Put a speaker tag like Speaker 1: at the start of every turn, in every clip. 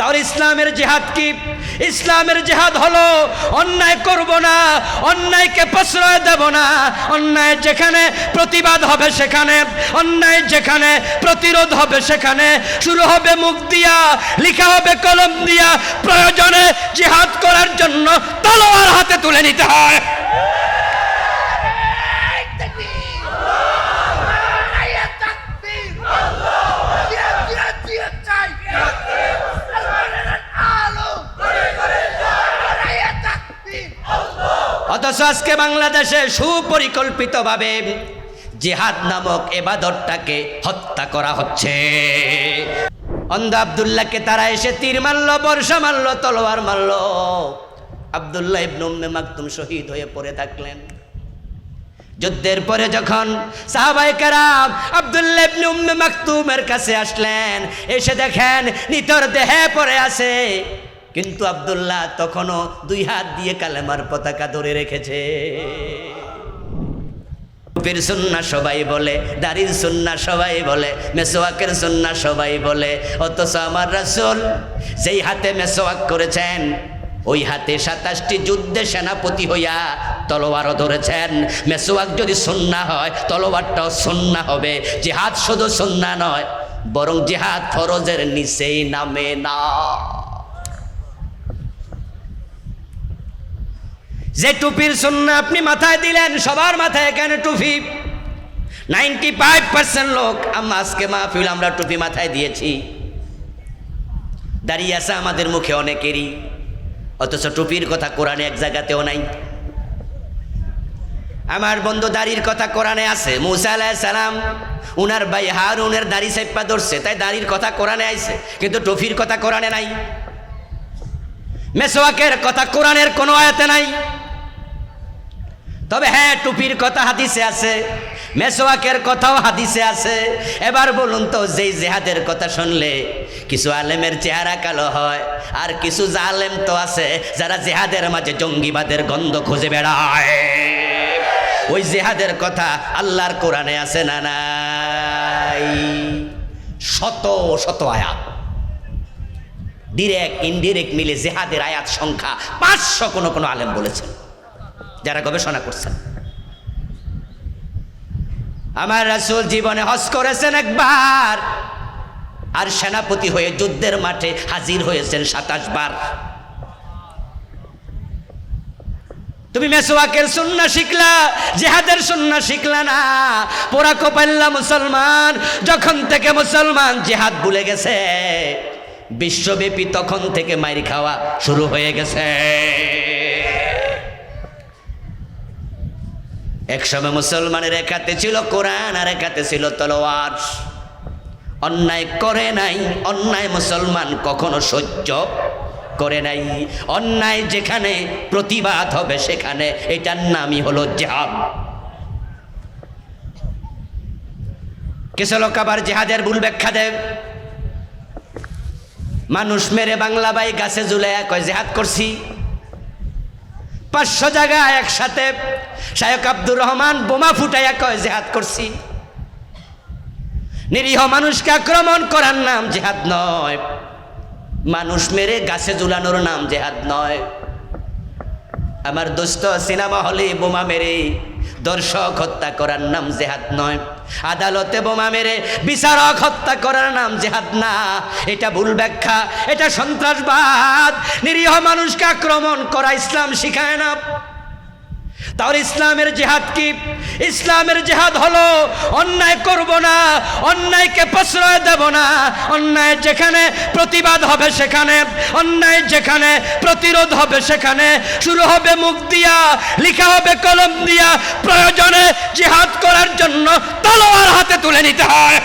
Speaker 1: তাহলে ইসলামের জেহাদ কি? ইসলামের জেহাদ হলো অন্যায় করব না, অন্যায়কে প্রশ্রয় দেব না। অন্যায় যেখানে প্রতিবাদ হবে সেখানে, অন্যায় যেখানে প্রতিরোধ হবে সেখানে। শুরু হবে মুখ দিয়া, লিখা হবে কলম দিয়া। প্রয়োজনে জেহাদ করার জন্য তলোয়ার হাতে তুলে নিতে হয়। অথচ আজকে বাংলাদেশে সুপরিকল্পিতভাবে জেহাদ নামক এবাদতটাকে হত্যা করা হচ্ছে। অন্ধ আবদুল্লাহকে তারা এসে তীর মারল, বর্ষা মারল, তলোয়ার মারল। আবদুল্লাহ ইবনে উম্মে মাকতুম শহীদ হয়ে পড়ে থাকলেন। যুদ্ধের পরে যখন সাহাবাই কারাম আবদুল্লাহ ইবনে উম্মে মাকতুমের কাছে আসলেন, এসে দেখেন নিতর দেহে পড়ে আছে। কিন্তু আবদুল্লাহ তখনও দুই হাত দিয়ে কালেমার পতাকা ধরে রেখেছে। টুপির সুন্না সবাই বলে, দাড়ির সুন্না সবাই বলে, মেসোয়াকের সুন্না সবাই বলে, অথচ আমার রাসূল যেই হাতে মেসোয়াক করেছেন, ওই হাতে সাতাশটি যুদ্ধে সেনাপতি হইয়া তলোয়ারও ধরেছেন। মেসোয়াক যদি সুন্না হয়, তলোয়ারটাও সুন্না হবে। জিহাদ শুধু সুন্না নয়, বরং জিহাদ ফরজের নিচেই নামে না। যে টুপির সুন্না আপনি মাথায় দিলেন, সবার মাথায় কেন টুপি? নাইনটি ফাইভ পার্সেন্ট লোক আজকে মাহফিল আমরা টুপি মাথায় দিয়েছি। দাঁড়িয়ে আছে আমাদের মুখে অনেকেরই, অথচ টুপির কথা কোরআনে এক জায়গাতেও নাই। আমার বন্ধু দাড়ির কথা কোরআনে আছে, মুসা আলাহ সালাম, উনার ভাই হারুনের দাড়ি সাইপা ধরছে, তাই দাড়ির কথা কোরআনে আইছে, কিন্তু টুপির কথা কোরআনে নাই। মেসোয়াকের কথা কোরআনের কোনো আয়াতে নাই। তবে হ্যাঁ টুপির কথা হাদিসে আছে মেসোয়াকের কথাও হাদিসে আছে। এবার বলুন তো, যেই জেহাদের কথা শুনলে, কিছু আলেমের চেহারা কালো হয়, আর কিছু জালেম তো আছে, যারা জেহাদের মাঝে জঙ্গিবাদের গন্ধ খুঁজে বেড়ায়। ওই জেহাদের কথা আল্লাহর কোরআনে আছে না নাই? শত শত আয়াত। ডিরেক্ট ইনডিরেক্ট মিলে জেহাদের আয়াত সংখ্যা পাঁচশো কোনো কোনো আলেম বলেছেন। যারা গবেষণা করছেন। আমার রাসূল জীবনে হজ করেছেন একবার, আর সেনাপতি হয়ে যুদ্ধের মাঠে হাজির হয়েছেন সাতাশ বার। তুমি মেসোয়াকের সুন্না শিখলা, জেহাদের সুন্না শিখলা না? পোড়া কোপাল্লা মুসলমান, যখন থেকে মুসলমান জেহাদ ভুলে গেছে, বিশ্বব্যাপী তখন থেকে মাইর খাওয়া শুরু হয়ে গেছে। একসময় মুসলমানের একাতে ছিল কোরআন আর একাতে ছিল তলোয়ার। অন্যায় করে নাই, অন্যায় মুসলমান কখনো সহ্য করে নাই। অন্যায় যেখানে প্রতিবাদ হবে সেখানে এটার নামই হলো জেহাদ। কিছু লোক আবার জেহাদের ভুল ব্যাখ্যা দেব মানুষ মেরে বাংলা বাই গাছে ঝুলে কয়, জেহাদ করছি। পাঁচশো জায়গা একসাথে শায়ক আব্দুর রহমান বোমা ফুটাইয়া কয়, জেহাদ করছি। নিরীহ মানুষকে আক্রমণ করার নাম জেহাদ নয়। মানুষ মেরে গাছে ঝুলানোর নাম জেহাদ নয়। আমার দোস্ত সিনেমা হলে বোমা মেরে দর্শক হত্যা করার নাম জেহাদ নয়। আদালতে বোমা মেরে বিচারক হত্যা করার নাম জেহাদ না। এটা ভুল ব্যাখ্যা, এটা সন্ত্রাসবাদ। নিরীহ মানুষকে আক্রমণ করা ইসলাম শিখায় না। তাহলে ইসলামের জেহাদ কি? ইসলামের জেহাদ হলো অন্যায় করব না, অন্যায়কে প্রশ্রয় দেব না, অন্যায় যেখানে প্রতিবাদ হবে সেখানে, অন্যায় যেখানে প্রতিরোধ হবে সেখানে। শুরু হবে মুখ দিয়া, লিখা হবে কলম দিয়া। প্রয়োজনে জেহাদ করার জন্য তলোয়ার হাতে তুলে নিতে হয়।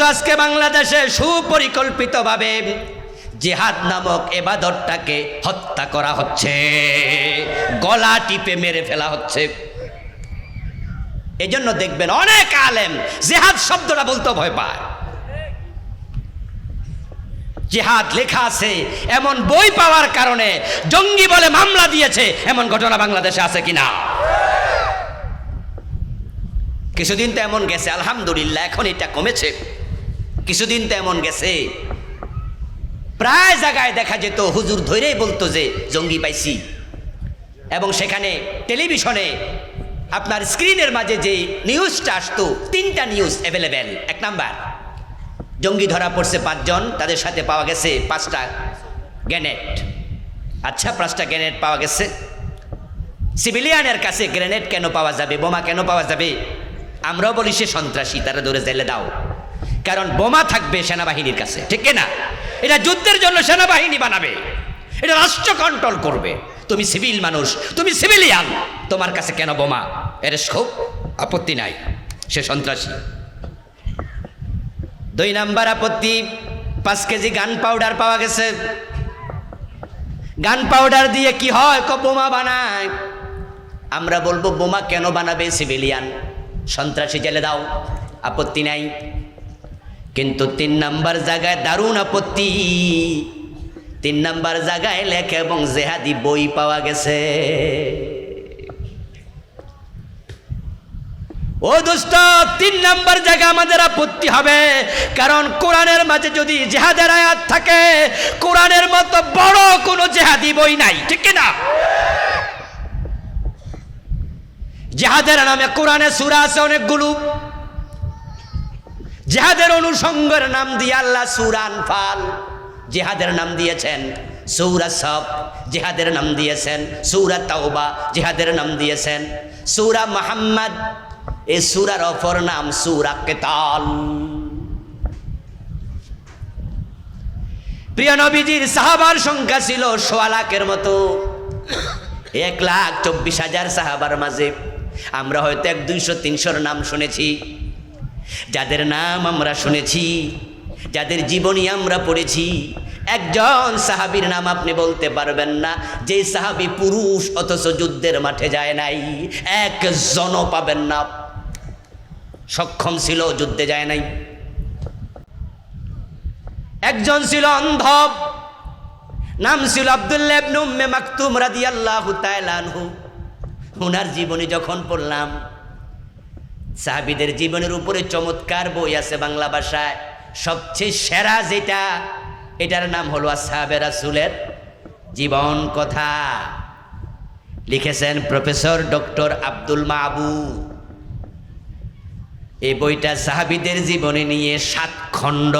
Speaker 1: আজকে বাংলাদেশে সুপরিকল্পিতভাবে জেহাদ নামক এবাদতটাকে হত্যা করা হচ্ছে। গলা টিপে মেরে ফেলা হচ্ছে। এজন্য দেখবেন অনেক আলেম জেহাদ শব্দটা বলতে ভয় পায়। জেহাদ লেখা আছে, এমন বই পাওয়ার কারণে জঙ্গি বলে মামলা দিয়েছে, এমন ঘটনা বাংলাদেশে আছে কিনা? কিছুদিন তো এমন গেছে, আলহামদুলিল্লাহ, এখন এটা কমেছে। কিছুদিন তো এমন গেছে। প্রায় জায়গায় দেখা যেত, হুজুর ধরেই বলতো যে, জঙ্গি পাইছি। এবং সেখানে টেলিভিশনে আপনার স্ক্রিনের মাঝে যে নিউজটা আসতো, তিনটা নিউজ অ্যাভেলেবেল এক নাম্বার। জঙ্গি ধরা পড়ছে পাঁচজন, তাদের সাথে পাওয়া গেছে পাঁচটা গ্রেনেড আচ্ছা পাঁচটা গ্রেনেড পাওয়া গেছে। সিভিলিয়ানের কাছে গ্রেনেড কেন পাওয়া যাবে, বোমা কেন পাওয়া যাবে? আমরাও বলি সে সন্ত্রাসী, তারা ধরে জেলে দাও। কারণ বোমা থাকবে সেনাবাহিনীর কাছে, ঠিক না এটা যুদ্ধের জন্য সেনাবাহিনী বানাবে, এটা রাষ্ট্র কন্ট্রোল করবে। তুমি সিভিল মানুষ, তুমি সিভিলিয়ান তোমার কাছে কেন বোমা? এর খুব আপত্তি নাই। সে সন্ত্রাসী। দুই নাম্বার আপত্তি, পাঁচ কেজি গান পাউডার পাওয়া গেছে। গান পাউডার দিয়ে কি হয়? ক বোমা বানায়। আমরা বলব, বোমা কেন বানাবে সিভিলিয়ান সন্ত্রাসী জেলে দাও, আপত্তি নাই। কিন্তু তিন নাম্বার জায়গায় দারুণ আপত্তি। তিন নাম্বার জায়গায় লেখা এবং জেহাদি বই পাওয়া গেছে। ও দোস্ত তিন নাম্বার জায়গা আমাদের আপত্তি হবে। কারণ কোরআনের মাঝে যদি জেহাদের আয়াত থাকে, কোরআনের মতো বড় কোনো জেহাদি বই নাই, ঠিক না জেহাদের নামে কোরআনে সুরা আছে, অনেকগুলো। জেহাদের অনুষঙ্গের নাম দিয়ে আল্লাহ সুরান ফাল জেহাদের নাম দিয়েছেন সৌরা সব জেহাদের নাম দিয়েছেন সৌরা তাওবা, জেহাদের নাম দিয়েছেন সৌরা মোহাম্মদ। এ সুরার অপর নাম সুরা কেতাল। প্রিয় নবীজির সাহাবার সংখ্যা ছিল সোয়া লাখের মতো। এক লাখ চব্বিশ হাজার সাহাবার মাঝে। আমরা হয়তো এক, দুইশো, তিনশোর নাম শুনেছি। যাদের নাম আমরা শুনেছি, যাদের জীবনী আমরা পড়েছি, একজন সাহাবীর নাম আপনি বলতে পারবেন না, যে সাহাবি পুরুষ অথচ যুদ্ধের মাঠে যায় নাই একজনও পাবেন না। সক্ষম ছিল, যুদ্ধে যায় নাই। একজন ছিল অন্ধ নাম ছিল উম্মে মাকতুম রাদিয়াল্লাহু তাআলা আনহু। ওনার জীবনী যখন পড়লাম সাহাবিদের জীবনের উপরে চমৎকার বই আছে বাংলা ভাষায়। সবচেয়ে সেরা যেটা, এটার নাম হলো আসহাবে রাসূলের জীবন কথা। লিখেছেন প্রফেসর ডক্টর আব্দুল মাহবুব এই বইটা সাহাবিদের জীবনে নিয়ে সাত খণ্ড।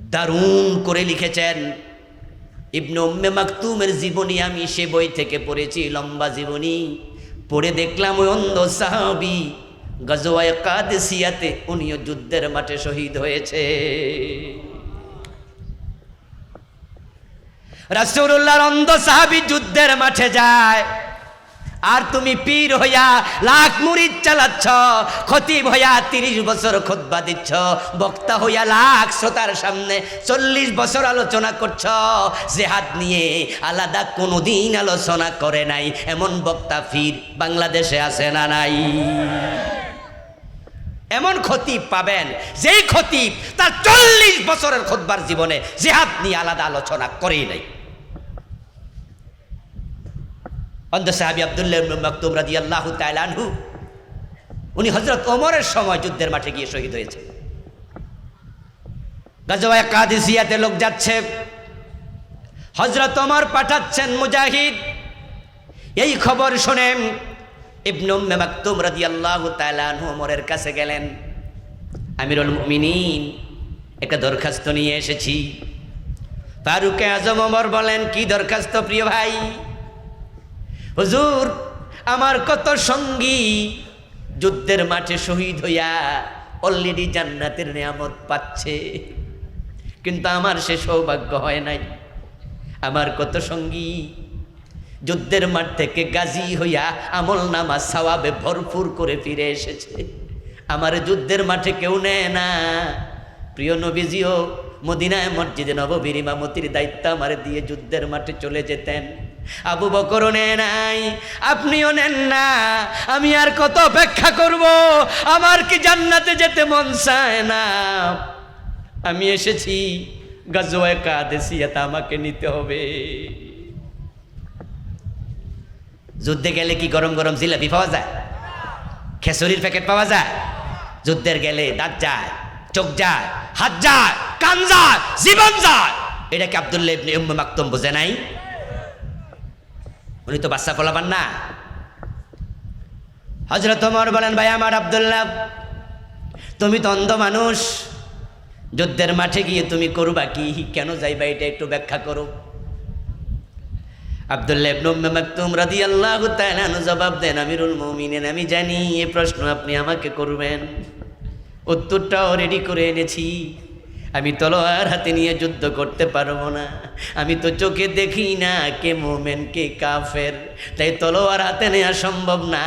Speaker 1: দারুণ করে লিখেছেন। ইবনে উম্মে মাকতুমের জীবনী আমি সে বই থেকে পড়েছি, লম্বা জীবনী। পড়ে দেখলাম ওই অন্ধ সাহাবি গজওয়ায় কাদেসিয়াতে উনিও যুদ্ধের মাঠে শহীদ হয়েছে। রাসূলুল্লাহর অন্ধ সাহাবি যুদ্ধের মাঠে যায়। আর তুমি পীর হইয়া লাখ মুরিদ চালাচ্ছ, খতিব হইয়া তিরিশ বছর খোদবা দিচ্ছ, বক্তা হইয়া লাখ শ্রোতার সামনে চল্লিশ বছর আলোচনা করছ, জেহাদ নিয়ে আলাদা কোনো দিন আলোচনা করে নাই, এমন বক্তা ফির বাংলাদেশে আসে না নাই? এমন খতিব পাবেন, যেই খতিব তার চল্লিশ বছরের খোদবার জীবনে জেহাদ নিয়ে আলাদা আলোচনা করেই নাই। অন্ধ সাহাবি আবদুল্লাহ মকতুম রাজি আল্লাহ তাইলানহু উনি হজরত ওমরের সময় যুদ্ধের মাঠে গিয়ে শহীদ হয়েছে গাজওয়ায় কাদিসিয়াতে লোক যাচ্ছে হজরত ওমর পাঠাচ্ছেন মুজাহিদ। এই খবর শোনেন ইবনুম মাকতুম রাজি আল্লাহ তাইলানহু ওমরের কাছে গেলেন, আমিরুল মুমিনিন, একটা দরখাস্ত নিয়ে এসেছি। ফারুকে আজম ওমর বলেন, কি দরখাস্ত প্রিয় ভাই? হুজুর, আমার কত সঙ্গী যুদ্ধের মাঠে শহীদ হইয়া অলরেডি জান্নাতের নিয়ামত পাচ্ছে। কিন্তু আমার সে সৌভাগ্য হয় নাই। আমার কত সঙ্গী যুদ্ধের মাঠ থেকে গাজী হইয়া আমল নামা সওয়াবে ভরপুর করে ফিরে এসেছে। আমার যুদ্ধের মাঠে কেউ নেয় না। প্রিয় নবীজিও মদিনায় মসজিদে নববীর ইমামতির দায়িত্ব আমার দিয়ে যুদ্ধের মাঠে চলে যেতেন। আবু বকর নেয় নাই, আপনিও নেন না, আমি আর কত অপেক্ষা করব? আমার কি জান্নাতে যেতে মন চায় না? আমি এসেছি গাজোয় কাদেসিয়াতে আমাকে নিতে হবে। যুদ্ধে গেলে কি গরম গরম জিলাপি পাওয়া যায়? খেসুরির প্যাকেট পাওয়া যায়? যুদ্ধের গেলে দাঁত যায়, চোখ যায়, হাত যায়, কান যায়, জীবন যায়। এটাকে আবদুল্লাহ ইবনে উম্মে মাকতুম বুঝে নাই? উনি তো বাচ্চা ফলাবান না। হজরত ওমর বলেন, ভাই, আমার আবদুল্লাহ, তুমি তো অন্ধ মানুষ। যুদ্ধের মাঠে গিয়ে তুমি করবা কি? কেন যাইবা? এটা একটু ব্যাখ্যা করো। আব্দুল্লাহ জবাব দেন, আমিরুল মুমিনিন, আমি জানি এই প্রশ্ন আপনি আমাকে করবেন। উত্তরটাও রেডি করে এনেছি। আমি তলোয়ার হাতে নিয়ে যুদ্ধ করতে পারব না। আমি তো চোখে দেখি না কে মোমেন, কে কাফের। তাই তলোয়ার হাতে নেওয়া সম্ভব না।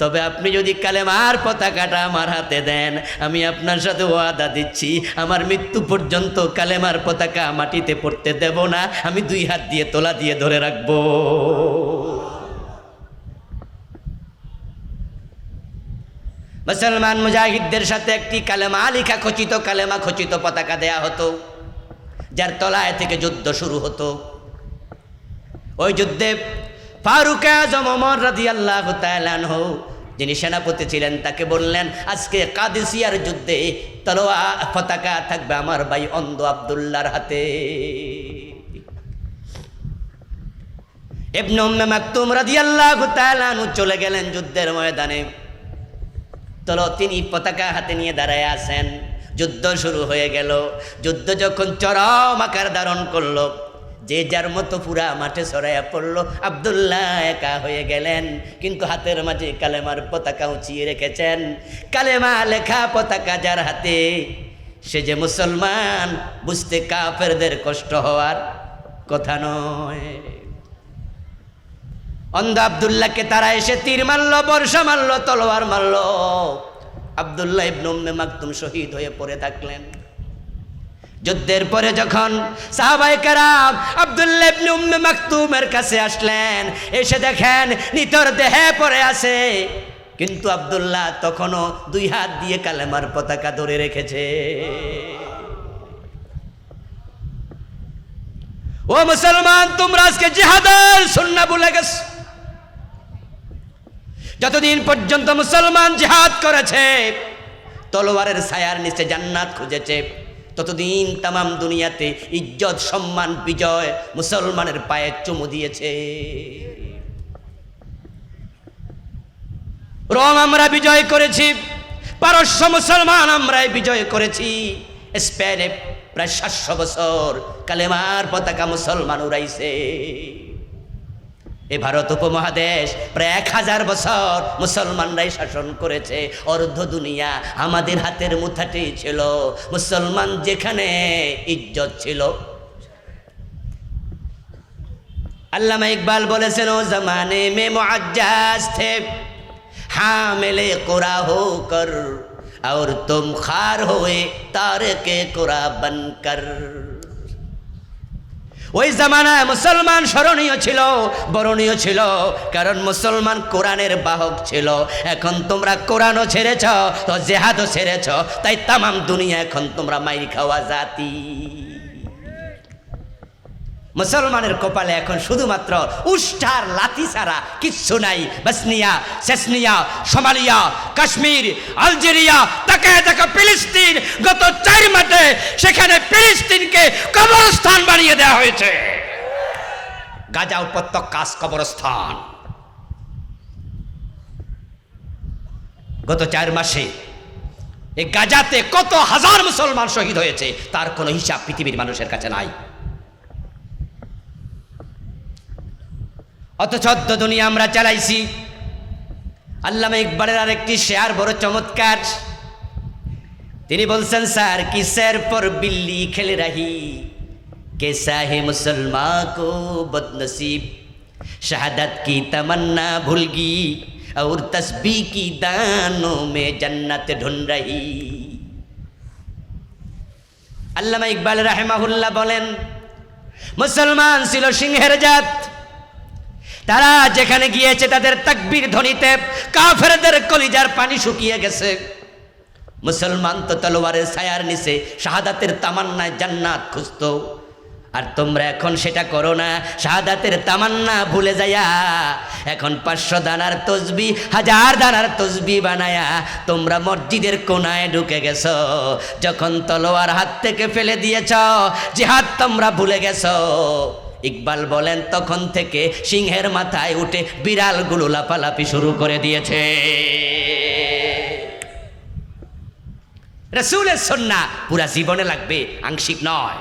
Speaker 1: তবে আপনি যদি কালেমার পতাকাটা আমার হাতে দেন, আমি আপনার সাথে ওয়াদা দিচ্ছি, আমার মৃত্যু পর্যন্ত কালেমার পতাকা মাটিতে পড়তে দেব না। আমি দুই হাত দিয়ে তোলা দিয়ে ধরে রাখব। মুসলমান মুজাহিদদের সাথে একটি কালেমা লিখা খচিত, কালেমা খচিত পতাকা দেয়া হতো, যার তলায় থেকে যুদ্ধ শুরু হতো। ওই যুদ্ধে ফারুক আজম ওমর রাদিয়াল্লাহু তাআলা আনহু, যিনি সেনাপতি ছিলেন, তাকে বললেন, আজকে কাদেসিয়ার যুদ্ধে তলোয়া পতাকা থাকবে আমার ভাই অন্ধ আব্দুল্লাহর হাতে। ইবনে উম্মে মাকতুম রাদিয়াল্লাহু তাআলা আনহু চলে গেলেন যুদ্ধের ময়দানে। তলো তিনি পতাকা হাতে নিয়ে দাঁড়ায় আছেন। যুদ্ধ শুরু হয়ে গেল। যুদ্ধ যখন চরম আকার ধারণ করল, যে যার মতো পুরা মাঠে ছড়াইয়া পড়ল, আবদুল্লাহ একা হয়ে গেলেন। কিন্তু হাতের মাঝে কালেমার পতাকা উঁচিয়ে রেখেছেন। কালেমা লেখা পতাকা যার হাতে, সে যে মুসলমান, বুঝতে কাফেরদের কষ্ট হওয়ার কথা নয়। অন্ধ আবদুল্লাহকে তারা এসে তীর মারলো, বর্ষা মারলো, তলোয়ার মারলো। আবদুল্লাহ ইবনে উম্মে মাকতুম শহীদ হয়ে পড়ে থাকলেন। যুদ্ধের পরে যখন সাহাবাই কারাম আবদুল্লাহ ইবনে উম্মে মাকতুমের কাছে আসলেন, এসে দেখেন নিতর দেহে পড়ে আছে। কিন্তু আবদুল্লাহ তখনও দুই হাত দিয়ে কালেমার পতাকা ধরে রেখেছে। ও মুসলমান, তোমরা আজকে জিহাদের সুন্না ভুলে গেছো। যতদিন পর্যন্ত মুসলমান জিহাদ করেছে, তলোয়ারের ছায়ার নিচে জান্নাত খুঁজেছে, ততদিন তামাম দুনিয়াতে ইজ্জত, সম্মান, বিজয় মুসলমানের পায়ে চুমু দিয়েছে। রোম আমরা বিজয় করেছি, পারস্য মুসলমান আমরাই বিজয় করেছি। স্পেনে প্রায় সাতশো বছর কালেমার পতাকা মুসলমান উড়াইছে। এ ভারত উপমহাদেশ প্রায় এক হাজার বছর মুসলমানরাই শাসন করেছে অর্ধ দুনিয়া আমাদের হাতের মুঠাতেই ছিল মুসলমান যেখানে ইজ্জত ছিল আল্লামা ইকবাল বলেছেন ও জমানে মে মুআজ্জাজ थे হামেলে কোরা হোকর और तुम खार हुए तारे के कोरा बनकर ওই জামানায় মুসলমান স্মরণীয় ছিল, বরণীয় ছিল, কারণ মুসলমান কোরআনের বাহক ছিল। এখন তোমরা কোরআনও ছেড়েছ, তো জেহাদও ছেড়েছ, তাই তামাম দুনিয়া এখন তোমরা মাইরি খাওয়া জাতি। মুসলমানের কপালে এখন শুধুমাত্র উষ্ঠার লাথি ছাড়া কিচ্ছু নাই। Bosnia Chechnya Somalia, Kashmir, Algeria তাকে দেখা ফিলিস্তিন। গত চার মাঠে সেখানে ফিলিস্তিনকে কবরস্থান বানিয়ে দেওয়া হয়েছে। গাজা উপত্যকাস কবরস্থান। গত চার মাসে এই গাজাতে কত হাজার মুসলমান শহীদ হয়েছে, তার কোনো হিসাব পৃথিবীর মানুষের কাছে নাই। অত চোদ্দ দুনিয়া আমরা চালাইছি আল্লামা ইকবালের আরেকটি শেয়ার বড় চমৎকার তিনি বলছেন স্যার কিসের পর বিল্লি খেলে রাহি कैसा है मुसलमान को बदनसीब शहादत की तमन्ना भूल गई और तस्बी की दानों में जन्नत ढूंढ रही আল্লামা ইকবাল রাহেমাহুল্লাহ বলেন মুসলমান ছিল সিংহের জাত তারা যেখানে গিয়েছে তাদের তাকবীর ধ্বনিতে কাফেরদের কলিজার পানি শুকিয়ে গেছে। মুসলমান তো তলোয়ারের ছায়ার নিচে শাহাদাতের তামান্নায় জান্নাত খুঁজতো। আর তোমরা এখন সেটা করো না, শাহাদাতের তামান্না ভুলে যায়া, এখন পাঁচশো দানার তসবি, হাজার দানার তসবি বানায়া তোমরা মসজিদের কোনায় ঢুকে গেছ। যখন তলোয়ার হাত থেকে ফেলে দিয়েছ, জিহাদ তোমরা ভুলে গেছ। ইকবাল বলেন, তখন থেকে সিংহের মাথায় উঠে বিড়ালগুলো লাফালাফি শুরু করে দিয়েছে। রসুলের সন্না পুরা জীবনে লাগবে আংশিক নয়।